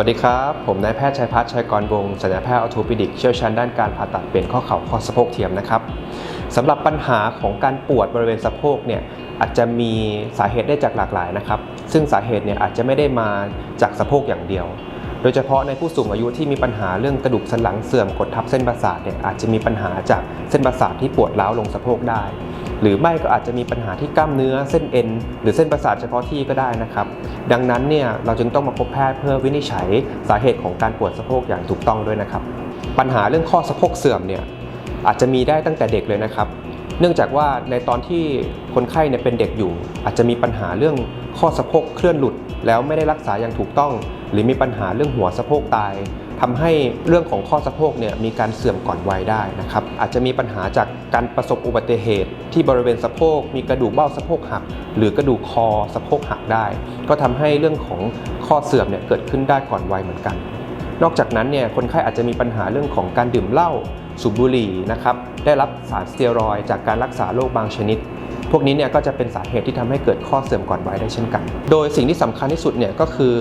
วัสดีครับ ผมนายแพทย์ชัยพัฒน์ชัยกรวงศ์ศัลยแพทย์ออโทปิดิกเชี่ยวชาญด้านการผ่าตัดเปลี่ยนข้อเข่าข้อสะโพกเทียมนะครับสำหรับปัญหาของการปวดบริเวณสะโพกเนี่ยอาจจะมีสาเหตุได้จากหลากหลายนะครับ ซึ่งสาเหตุเนี่ยอาจจะไม่ได้มาจากสะโพกอย่างเดียว โดยเฉพาะในผู้สูงอายุที่มีปัญหาเรื่องกระดูกสันหลังเสื่อมกดทับเส้นประสาทเนี่ยอาจจะมีปัญหาจากเส้นประสาทที่ปวดร้าวลงสะโพกได้ หรือไม่ก็อาจจะมีปัญหาที่กล้ามเนื้อเส้นเอ็นหรือเส้นประสาทเฉพาะที่ก็ได้นะครับ ดังนั้นเนี่ยเราจึงต้องมาพบแพทย์เพื่อวินิจฉัยสาเหตุของการปวดสะโพกอย่างถูกต้องด้วยนะครับ ปัญหาเรื่องข้อสะโพกเสื่อมเนี่ยอาจจะมีได้ตั้งแต่เด็กเลยนะครับ เนื่องจากว่าในตอนที่คนไข้เนี่ยเป็นเด็กอยู่ อาจจะมีปัญหาเรื่องข้อสะโพกเคลื่อนหลุด แล้วไม่ได้รักษาอย่างถูกต้อง หรือมีปัญหาเรื่องหัวสะโพกตาย ทำให้เรื่องของข้อสะโพกเนี่ยมีการเสื่อมก่อนวัยได้นะครับอาจจะมีปัญหาจากการประสบอุบัติเหตุ ที่บริเวณสะโพกมีกระดูกเบ้าสะโพกหัก หรือกระดูกคอสะโพกหักได้ ก็ทำให้เรื่องของข้อเสื่อมเนี่ยเกิดขึ้นได้ก่อนวัยเหมือนกัน นอกจากนั้นเนี่ยคนไข้อาจจะมีปัญหาเรื่องของการดื่มเหล้า สูบบุหรี่นะครับได้รับสารสเตียรอยด์จากการรักษาโรคบางชนิด พวกนี้เนี่ยก็จะเป็นสาเหตุที่ทำให้เกิดข้อเสื่อมก่อนวัยได้เช่นกัน โดยสิ่งที่สำคัญที่สุดเนี่ยก็คือ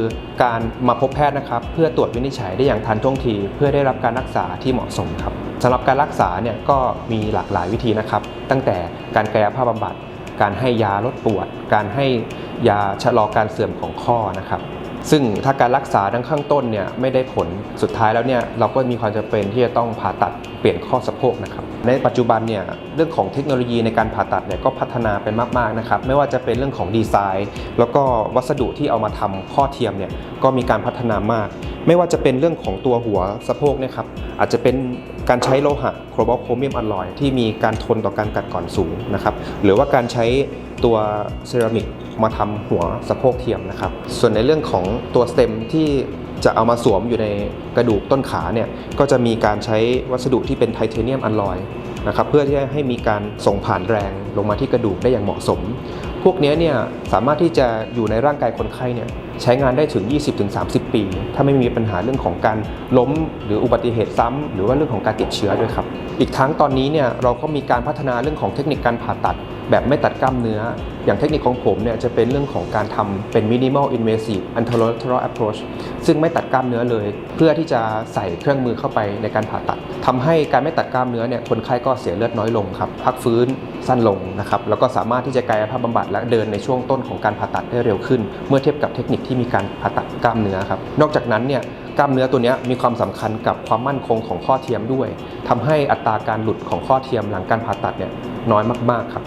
การมาพบแพทย์นะครับเพื่อตรวจวินิจฉัยได้อย่างทันท่วงที เพื่อได้รับการรักษาที่เหมาะสมครับสำหรับการรักษาเนี่ยก็มีหลากหลายวิธีนะครับ ตั้งแต่การกายภาพบำบัด การให้ยาลดปวด การให้ยาชะลอการเสื่อมของข้อนะครับ ซึ่งถ้าการรักษาดังข้างต้นเนี่ยไม่ได้ผลสุดท้ายแล้วเนี่ยเราก็มีความจำเป็นที่จะต้องผ่าตัดเปลี่ยนข้อสะโพกนะครับในปัจจุบันเนี่ยเรื่องของเทคโนโลยีในการผ่าตัดเนี่ยก็พัฒนาไปมากๆนะครับไม่ว่าจะเป็นเรื่องของดีไซน์ แล้วก็วัสดุที่เอามาทำข้อเทียมเนี่ยก็มีการพัฒนามาก ไม่ว่าจะเป็นเรื่องของตัวหัวสะโพกนะครับอาจจะเป็นการใช้โลหะโครบอลโครเมียมอลลอยที่มีการทนต่อการกัดกร่อนสูงนะครับหรือว่าการใช้ตัวเซรามิกมาทำหัวสะโพกเทียมนะครับส่วนในเรื่องของตัวสเต็มที่จะเอามาสวมอยู่ในกระดูกต้นขาเนี่ยก็จะมีการใช้วัสดุที่เป็นไทเทเนียมอลลอย นะครับเพื่อที่จะให้มีการส่งผ่านแรงลงมาที่กระดูกได้อย่างเหมาะสม พวกนี้เนี่ยสามารถที่จะอยู่ในร่างกายคนไข้เนี่ยใช้งานได้ถึง 20-30 ปี ถ้าไม่มีปัญหาเรื่องของการล้มหรืออุบัติเหตุซ้ำหรือว่าเรื่องของการติดเชื้อด้วยครับ อีกทั้งตอนนี้เนี่ยเราก็มีการพัฒนาเรื่องของเทคนิคการผ่าตัด แบบไม่ตัดกล้ามเนื้อ อย่างเทคนิคของผมเนี่ยจะเป็นเรื่องของการทำเป็น minimal invasive anterolateral approach ซึ่งไม่ตัดกล้ามเนื้อเลย เพื่อที่จะใส่เครื่องมือเข้าไปในการผ่าตัดทำให้การไม่ตัดกล้ามเนื้อเนี่ยคนไข้ก็เสียเลือดน้อยลงครับพักฟื้นสั้นลงนะครับแล้วก็สามารถที่จะกายภาพบำบัดและเดินในช่วงต้นของการผ่าตัดได้เร็วขึ้น เมื่อเทียบกับเทคนิคที่มีการผ่าตัดกล้ามเนื้อครับนอกจากนั้นเนี่ยกล้ามเนื้อตัวนี้มีความสำคัญกับความมั่นคงของข้อเทียมด้วยทำให้อัตราการหลุดของข้อเทียมหลังการผ่าตัดเนี่ยน้อยมาก ๆ ครับ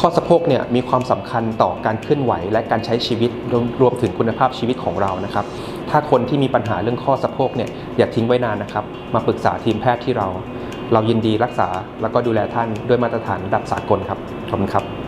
ข้อสะโพกเนี่ยมีความสำคัญต่อการเคลื่อนไหวและการใช้ชีวิตรวมรวมถึงคุณภาพชีวิตของเรานะครับ ถ้าคนที่มีปัญหาเรื่องข้อสะโพกเนี่ยอย่าทิ้งไว้นานนะครับ มาปรึกษาทีมแพทย์ที่เรา เรายินดีรักษาแล้วก็ดูแลท่านด้วยมาตรฐานระดับสากลครับขอบคุณครับ